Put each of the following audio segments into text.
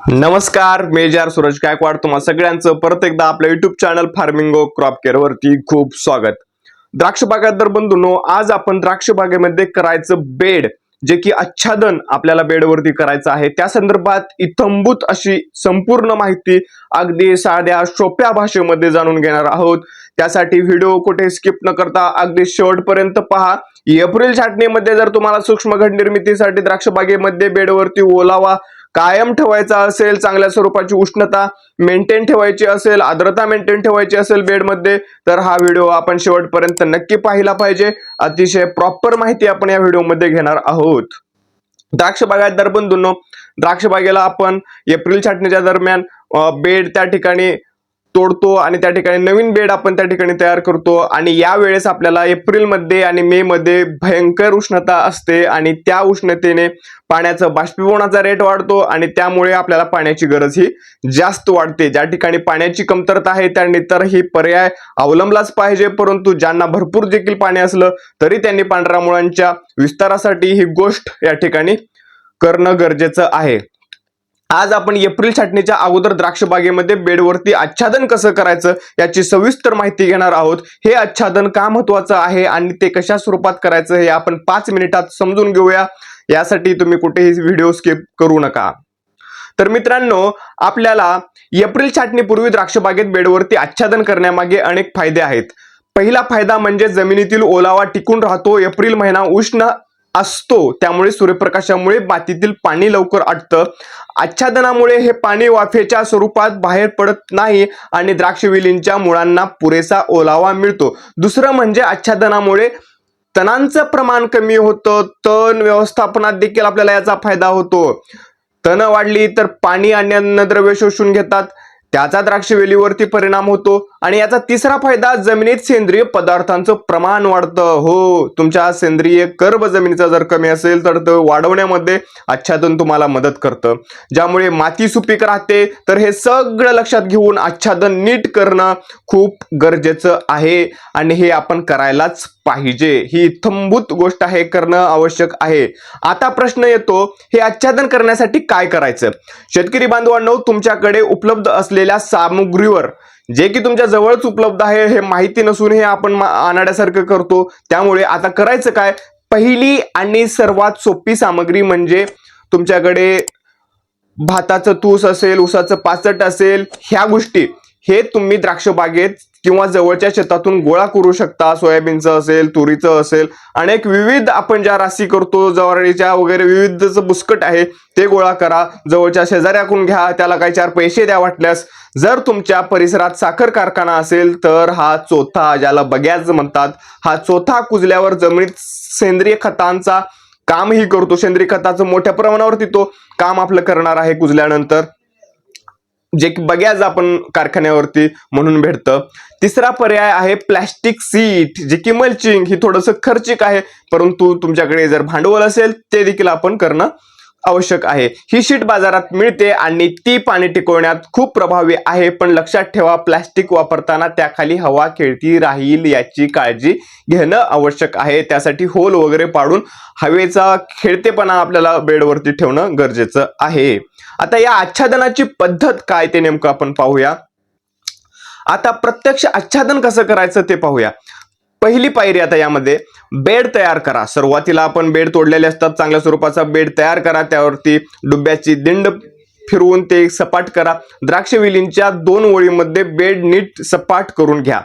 नमस्कार मेजर सूरज गायकवाड. तुम्हा सगळ्यांचं परत एकदा आपल्या YouTube channel Farmingo crop care वरती खूप स्वागत. द्राक्ष बागायतदार बंधूंनो आज आपण द्राक्ष बागेमध्ये करायचं बेड जे की आच्छादन आपल्याला बेडवरती करायचं आहे. त्या संदर्भात इथंभूत अशी संपूर्ण माहिती अगदी साध्या सोप्या भाषेमध्ये जाणून घेणार आहोत. त्यासाठी व्हिडिओ कुठे स्किप न करता अगदी शेवटपर्यंत पहा. एप्रिल छाटणीमध्ये जर तुम्हाला सूक्ष्म घड निर्मितीसाठी द्राक्ष बागेमध्ये बेडवरती ओलावा कायम ठेवायचा असेल चांगल्या स्वरूपाची उष्णता मेंटेन ठेवायची असेल आर्द्रता मेंटेन ठेवायची असेल बेडमध्ये तर हा व्हिडिओ आपण शेवटपर्यंत नक्की पाहिला पाहिजे. अतिशय प्रॉपर माहिती आपण या व्हिडिओमध्ये घेणार आहोत. द्राक्ष बागायतदार बंधूंनो द्राक्ष बागेला आपण एप्रिल छाटणीच्या दरम्यान बेड त्या ठिकाणी तोडतो आणि त्या ठिकाणी नवीन बेड आपण त्या ठिकाणी तयार करतो. आणि या वेळेस आपल्याला एप्रिलमध्ये आणि मे मध्ये भयंकर उष्णता असते आणि त्या उष्णतेने पाण्याचं बाष्पीभवनाचा रेट वाढतो आणि त्यामुळे आपल्याला पाण्याची गरज ही जास्त वाढते. ज्या ठिकाणी पाण्याची कमतरता आहे त्यांनी तर ही पर्याय अवलंबलाच पाहिजे. परंतु ज्यांना भरपूर देखील पाणी असलं तरी त्यांनी पांढऱ्या मुळांच्या विस्तारासाठी ही गोष्ट या ठिकाणी करणं गरजेचं आहे. आज आपण एप्रिल छाटणीच्या अगोदर द्राक्ष बागेमध्ये बेडवरती आच्छादन कसं करायचं याची सविस्तर माहिती घेणार आहोत. हे आच्छादन का महत्वाचं आहे आणि ते कशा स्वरूपात करायचं हे आपण पाच मिनिटात समजून घेऊया. यासाठी तुम्ही कुठेही व्हिडिओ स्किप करू नका. तर मित्रांनो आपल्याला एप्रिल छाटणीपूर्वी द्राक्ष बागेत बेडवरती आच्छादन करण्यामागे अनेक फायदे आहेत. पहिला फायदा म्हणजे जमिनीतील ओलावा टिकून राहतो. एप्रिल महिना उष्ण असतो त्यामुळे सूर्यप्रकाशामुळे मातीतील पाणी लवकर आटतं. आच्छादनामुळे हे पाणी वाफेच्या स्वरूपात बाहेर पडत नाही आणि द्राक्षवेलींच्या मुळांना पुरेसा ओलावा मिळतो. दुसरं म्हणजे आच्छादनामुळे तणांचं प्रमाण कमी होतं. तण व्यवस्थापनात देखील आपल्याला याचा फायदा होतो. तण वाढली तर पाणी आणि अन्नद्रव्य शोषून घेतात. त्याचा द्राक्षवेलीवरती परिणाम होतो. आणि याचा तिसरा फायदा जमिनीत सेंद्रिय पदार्थांचं प्रमाण वाढतं. हो तुमच्या सेंद्रिय कर्ब जमिनीचा जर कमी असेल तर तो वाढवण्यामध्ये आच्छादन तुम्हाला मदत करतं. ज्यामुळे माती सुपीक राहते तर हे सगळं लक्षात घेऊन आच्छादन नीट करणं खूप गरजेचं आहे आणि हे आपण करायलाच पाहिजे. ही इत्थंभूत गोष्ट आहे करणं आवश्यक आहे. आता प्रश्न येतो हे आच्छादन करण्यासाठी काय करायचं? शेतकरी बांधवांनो तुमच्याकडे उपलब्ध असलेल्या सामुग्रीवर जे की तुमच्या जवळच उपलब्ध आहे हे माहिती नसून हे आपण आणाड्यासारखं करतो. त्यामुळे आता करायचं काय? पहिली आणि सर्वात सोपी सामग्री म्हणजे तुमच्याकडे भाताचं तूस असेल उसाचं पाचट असेल ह्या गोष्टी. हे तुम्ही द्राक्ष बागेत किंवा जवळच्या शेतातून गोळा करू शकता. सोयाबीनचं असेल तुरीचं असेल. अनेक विविध आपण ज्या राशी करतो ज्वारीच्या वगैरे विविधचं बुसकट आहे ते गोळा करा. जवळच्या शेजाऱ्याकडून घ्या त्याला काही चार पैसे द्या वाटल्यास. जर तुमच्या परिसरात साखर कारखाना असेल तर हा चोथा ज्याला बग्याज म्हणतात हा चोथा कुजल्यावर जमिनीत सेंद्रिय खतांचा कामही करतो. सेंद्रिय खताचं मोठ्या प्रमाणावरती तो काम आपलं करणार आहे कुजल्यानंतर. जे की बग्याज आपण कारखान्यावरती म्हणून भेटतं. तिसरा पर्याय आहे प्लॅस्टिक सीट जे की मल्चिंग ही थोडंसं खर्चिक आहे. परंतु तुमच्याकडे जर भांडवल असेल ते देखील आपण करणं आवश्यक आहे. ही शीट बाजारात मिळते आणि ती पाणी टिकवण्यात खूप प्रभावी आहे. पण लक्षात ठेवा प्लॅस्टिक वापरताना त्याखाली हवा खेळती राहील याची काळजी घेणं आवश्यक आहे. त्यासाठी होल वगैरे पाडून हवेचा खेळतेपणा आपल्याला बेडवरती ठेवणं गरजेचं आहे. आता या आच्छादनाची पद्धत काय ते नेमकं आपण पाहूया. आता प्रत्यक्ष आच्छादन कसं करायचं ते पाहूया. पहिली पायरी आता यामध्ये बेड तयार करा. सुरुवातीला आपण बेड तोडलेले असतात चांगल्या स्वरूपाचा बेड तयार करा त्यावरती डुब्याची दिंड फिरवून ते सपाट करा. द्राक्षवेलींच्या दोन ओळीमध्ये बेड नीट सपाट करून घ्या.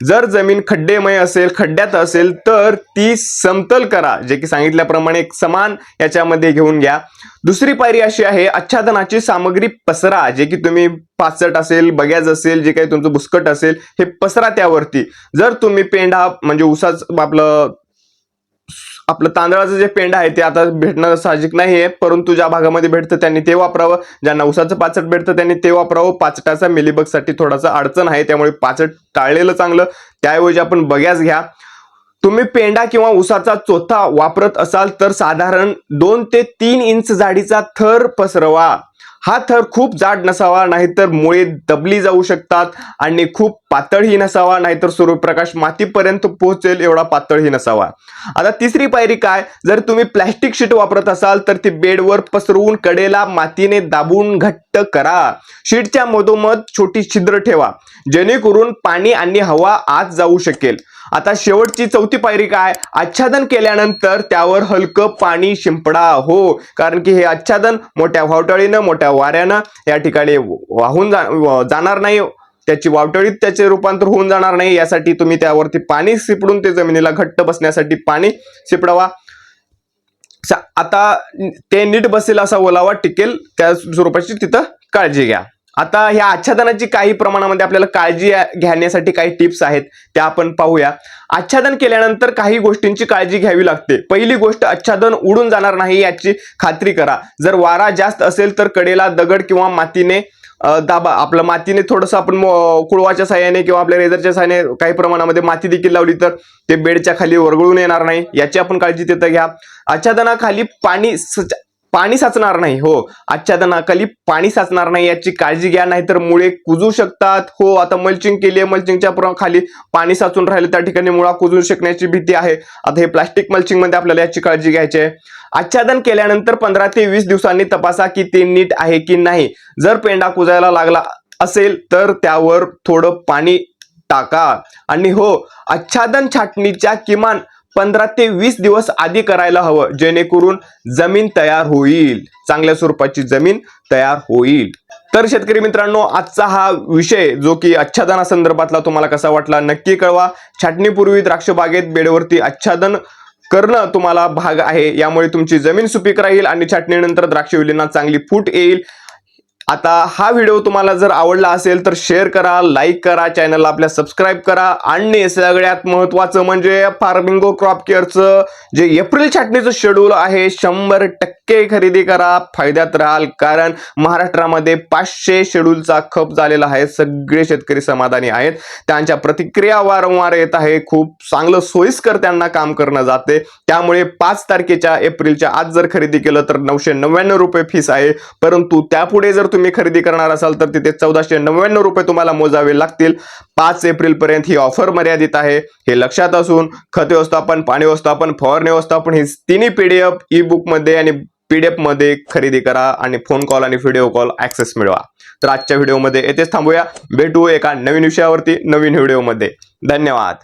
जर जमीन खड्डेमय असेल खड्ड्यात असेल तर ती समतल करा. जे की सांगितल्याप्रमाणे एक समान याच्यामध्ये घेऊन घ्या. दुसरी पायरी अशी आहे आच्छादनाची सामग्री पसरा जे की तुम्ही पाचट असेल बग्याज असेल जे काही तुमचं बुसकट असेल हे पसरा त्यावरती. जर तुम्ही पेंढा म्हणजे उसाच आपलं आपलं तांदळाचं जे पेंड आहे ते आता भेटणं साहजिक नाही आहे परंतु ज्या भागामध्ये भेटतं त्यांनी ते वापरावं. ज्यांना उसाचं पाचट भेटतं त्यांनी ते वापरावं. पाचटाचा मिलीबगसाठी थोडासा अडचण आहे त्यामुळे पाचट टाळलेलं चांगलं. त्याऐवजी आपण बग्यास घ्या. तुम्ही पेंडा किंवा उसाचा चोथा वापरत असाल तर साधारण दोन ते तीन इंच जाडीचा थर पसरवा. हा थर खूप जाड नसावा नाहीतर मुळे दबली जाऊ शकतात आणि खूप पातळही नसावा नाहीतर सूर्यप्रकाश मातीपर्यंत पोहोचेल एवढा पातळही नसावा. आता तिसरी पायरी काय? जर तुम्ही प्लॅस्टिक शीट वापरत असाल तर ती बेडवर पसरवून कडेला मातीने दाबून घट्ट करा. शीटच्या मधोमध छोटी छिद्र ठेवा. जेणेकरून पाणी आणि हवा आत जाऊ शकेल. आता शेवटची चौथी पायरी काय? आच्छादन केल्यानंतर त्यावर हलकं पाणी शिंपडा. हो कारण की हे आच्छादन मोठ्या वावटळीनं मोठ्या वाऱ्यानं या ठिकाणी वाहून जा जाणार नाही. त्याची वावटळीत त्याचे रूपांतर होऊन जाणार नाही. यासाठी तुम्ही त्यावरती पाणी शिपडून ते जमिनीला घट्ट बसण्यासाठी पाणी शिपडावा आता ते नीट बसेल असा ओलावा टिकेल. त्या स्वरूपाची तिथं काळजी घ्या. आता ह्या आच्छादनाची काही प्रमाणामध्ये आपल्याला काळजी घेण्यासाठी काही टिप्स आहेत त्या आपण पाहूया. आच्छादन केल्यानंतर काही गोष्टींची काळजी घ्यावी लागते. पहिली गोष्ट आच्छादन उडून जाणार नाही याची खात्री करा. जर वारा जास्त असेल तर कडेला दगड किंवा मातीने दाबा. आपलं मातीने थोडंसं आपण कुळवाच्या साह्याने किंवा आपल्या रेझरच्या साह्याने काही प्रमाणामध्ये माती देखील लावली तर ते बेडच्या खाली वरगळून येणार नाही. याची आपण काळजी तिथं घ्या. आच्छादनाखाली पाणी पाणी साचणार नाही हो. आच्छादनाखाली पाणी साचणार नाही याची काळजी घ्या नाहीतर मुळे कुजू शकतात. हो आता मल्चिंग केली आहे मल्चिंगच्या खाली पाणी साचून राहिले त्या ठिकाणी मुळा कुजू शकण्याची भीती आहे. आता हे प्लास्टिक मल्चिंगमध्ये आपल्याला याची काळजी घ्यायची आहे. आच्छादन केल्यानंतर पंधरा ते वीस दिवसांनी तपासा की ते नीट आहे की नाही. जर पेंडा कुजायला लागला असेल तर त्यावर थोडं पाणी टाका. आणि हो आच्छादन छाटणीच्या किमान पंधरा ते वीस दिवस आधी करायला हवं जेणेकरून जमीन तयार होईल. चांगल्या स्वरूपाची जमीन तयार होईल. तर शेतकरी मित्रांनो आजचा हा विषय जो की आच्छादना संदर्भातला तुम्हाला कसा वाटला नक्की कळवा. छाटणीपूर्वी द्राक्ष बागेत बेडवरती आच्छादन करणं तुम्हाला भाग आहे. यामुळे तुमची जमीन सुपीक राहील आणि छाटणीनंतर द्राक्ष वेलींना चांगली फूट येईल. आता हा व्हिडिओ तुम्हाला जर आवडला असेल तर शेअर करा लाईक करा चॅनलला आपल्या सबस्क्राईब करा. आणि सगळ्यात महत्वाचं म्हणजे फार्मिंगो क्रॉप केअरचं जे एप्रिल छाटणीचं शेड्यूल आहे शंभर टक्के खरेदी करा. फायद्यात राहाल कारण महाराष्ट्रामध्ये पाचशे शेड्यूलचा खप झालेला आहे. सगळे शेतकरी समाधानी आहेत. त्यांच्या प्रतिक्रिया वारंवार येत आहे. खूप चांगलं सोयीस्कर त्यांना काम करणं जाते. त्यामुळे पाच तारखेच्या एप्रिलच्या आज जर खरेदी केलं तर नऊशे नव्याण्णव रुपये फीस आहे. परंतु त्यापुढे जर तुम्ही खरेदी करणार असाल तर तिथे चौदाशे नव्याण्णव रुपये तुम्हाला मोजावे लागतील. पाच एप्रिल पर्यंत ही ऑफर मर्यादित आहे. हे लक्षात असून खत व्यवस्थापन पाणी व्यवस्थापन फवारणी व्यवस्थापन ही तिन्ही पीडीएफ ई बुकमध्ये आणि पीडीएफमध्ये खरेदी करा आणि फोन कॉल आणि व्हिडिओ कॉल ऍक्सेस मिळवा. तर आजच्या व्हिडिओमध्ये येथेच थांबूया. भेटू एका नवीन विषयावरती नवीन व्हिडिओमध्ये धन्यवाद.